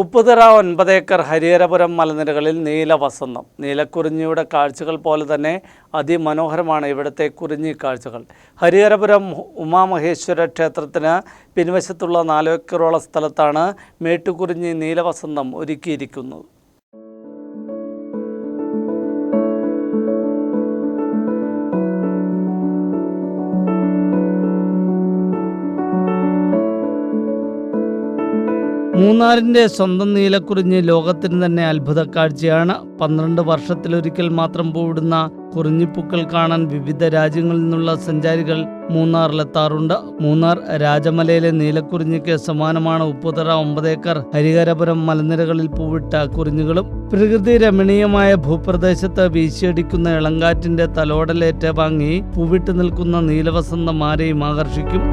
ഉപ്പുതറ ഒൻപതേക്കർ ഹരിഹരപുരം മലനിരകളിൽ നീലവസന്തം നീലക്കുറിഞ്ഞിയുടെ കാഴ്ചകൾ പോലെ തന്നെ അതിമനോഹരമാണ് ഇവിടുത്തെ കുറിഞ്ഞി കാഴ്ചകൾ. ഹരിഹരപുരം ഉമാമഹേശ്വര ക്ഷേത്രത്തിന് പിൻവശത്തുള്ള നാലേക്കറോളം സ്ഥലത്താണ് മേട്ടുകുറിഞ്ഞി നീലവസന്തം ഒരുക്കിയിരിക്കുന്നത്. മൂന്നാറിന്റെ സ്വന്തം നീലക്കുറിഞ്ഞ് ലോകത്തിന് തന്നെ അത്ഭുത കാഴ്ചയാണ് പന്ത്രണ്ട് വർഷത്തിലൊരിക്കൽ മാത്രം പൂവിടുന്ന കുറിഞ്ഞിപ്പൂക്കൾ കാണാൻ വിവിധ രാജ്യങ്ങളിൽ നിന്നുള്ള സഞ്ചാരികൾ മൂന്നാറിലെത്താറുണ്ട്. മൂന്നാർ രാജമലയിലെ നീലക്കുറിഞ്ഞിക്ക് സമാനമാണ്. ഉപ്പുതറ ഒമ്പതേക്കർ ഹരിഹരപുരം മലനിരകളിൽ പൂവിട്ട കുറിഞ്ഞുകളും പ്രകൃതി രമണീയമായ ഭൂപ്രദേശത്ത് വീശിയടിക്കുന്ന ഇളങ്കാറ്റിന്റെ തലോടലേറ്റ വാങ്ങി പൂവിട്ട് നിൽക്കുന്ന നീലവസന്തം ആരെയും ആകർഷിക്കും.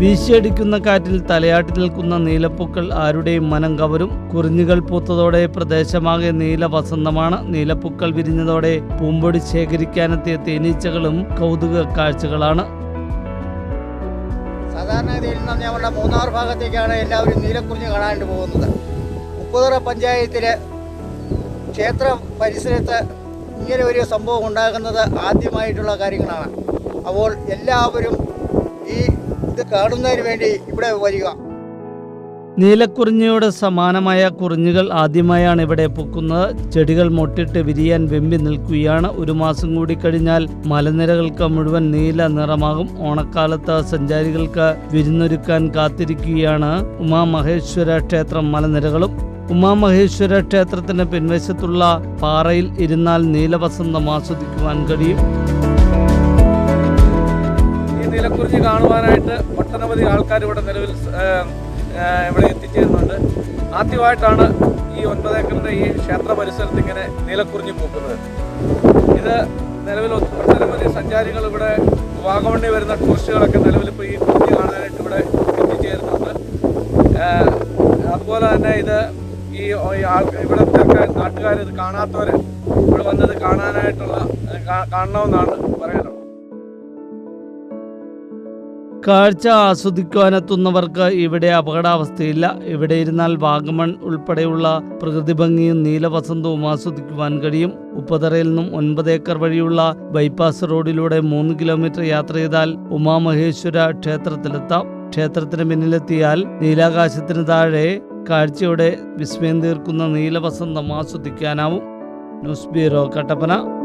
വീശിയടിക്കുന്ന കാറ്റിൽ തലയാട്ടി നിൽക്കുന്ന നീലപ്പൂക്കൾ ആരുടെയും മനം കവരും. കുറിഞ്ഞുകൾ പൂത്തതോടെ പ്രദേശമാകെ നീല വസന്തമാണ് നീലപ്പൂക്കൾ വിരിഞ്ഞതോടെ പൂമ്പൊടി ശേഖരിക്കാനെത്തിയ തേനീച്ചകളും കൗതുക കാഴ്ചകളാണ്. സാധാരണഗതിയിൽ മൂന്നാർ ഭാഗത്തേക്കാണ് എല്ലാവരും നീലക്കുറിഞ്ഞ് കാണാനായിട്ട് പോകുന്നത്. ഉപ്പുതറ പഞ്ചായത്തിലെ ക്ഷേത്ര പരിസരത്ത് ഇങ്ങനെ ഒരു സംഭവം ഉണ്ടാകുന്നത് ആദ്യമായിട്ടുള്ള കാര്യങ്ങളാണ്. അപ്പോൾ എല്ലാവരും ഇത് കാണുന്നതിന് വേണ്ടി ഇവിടെ വരിക. നീലക്കുറിഞ്ഞിയോട് സമാനമായ കുറിഞ്ഞുകൾ ആദ്യമായാണ് ഇവിടെ പൊക്കുന്നത്. ചെടികൾ മൊട്ടിട്ട് വിരിയാൻ വെമ്പി നിൽക്കുകയാണ്. ഒരു മാസം കൂടി കഴിഞ്ഞാൽ മലനിരകൾക്ക് മുഴുവൻ നീല നിറമാകും. ഓണക്കാലത്ത് സഞ്ചാരികൾക്ക് വിരുന്നൊരുക്കാൻ കാത്തിരിക്കുകയാണ്. ഉമാമഹേശ്വര ക്ഷേത്രം മലനിരകളും. ഉമാമഹേശ്വര ക്ഷേത്രത്തിന് പിൻവശത്തുള്ള പാറയിൽ ഇരുന്നാൽ നീലവസന്തം ആസ്വദിക്കുവാൻ കഴിയും. നീലക്കുറിഞ്ഞി കാണുവാനായിട്ട് ഒട്ടനവധി ആൾക്കാർ ഇവിടെ നിലവിൽ ഇവിടെ എത്തിച്ചേരുന്നുണ്ട്. ആദ്യമായിട്ടാണ് ഈ ഒൻപത് ഏക്കറിന്റെ ഈ ക്ഷേത്ര പരിസരത്ത് ഇങ്ങനെ നീലക്കുറിഞ്ഞി പൂക്കുന്നത്. ഇത് നിലവിൽ ഒട്ടനവധി സഞ്ചാരികൾ ഇവിടെ വാഗമണ്ണി വരുന്ന ടൂറിസ്റ്റുകളൊക്കെ നിലവിൽ ഇപ്പോൾ ഈ കുറിഞ്ഞി കാണാനായിട്ട് ഇവിടെ എത്തിച്ചേരുന്നുണ്ട്. അതുപോലെ തന്നെ ഇത് ഈ ഇവിടെ നാട്ടുകാർ ഇത് കാണാത്തവർ ഇവിടെ വന്നത് കാണാനായിട്ടുള്ള കാണണമെന്നാണ് പറയാനുള്ളത് കാഴ്ച ആസ്വദിക്കുവാനെത്തുന്നവർക്ക് ഇവിടെ അപകടാവസ്ഥയില്ല. ഇവിടെ ഇരുന്നാൽ വാഗമൺ ഉൾപ്പെടെയുള്ള പ്രകൃതി ഭംഗിയും നീലവസന്തവും ആസ്വദിക്കുവാൻ കഴിയും. ഉപ്പതറയിൽ നിന്നും ഒൻപത് ഏക്കർ വഴിയുള്ള ബൈപ്പാസ് റോഡിലൂടെ മൂന്ന് കിലോമീറ്റർ യാത്ര ചെയ്താൽ ഉമാമഹേശ്വര ക്ഷേത്രത്തിലെത്താം. ക്ഷേത്രത്തിന് പിന്നിലെത്തിയാൽ നീലാകാശത്തിന് താഴെ കാഴ്ചയുടെ വിസ്മയം തീർക്കുന്ന നീലവസന്തം ആസ്വദിക്കാനാവും. News bureau Kattappana.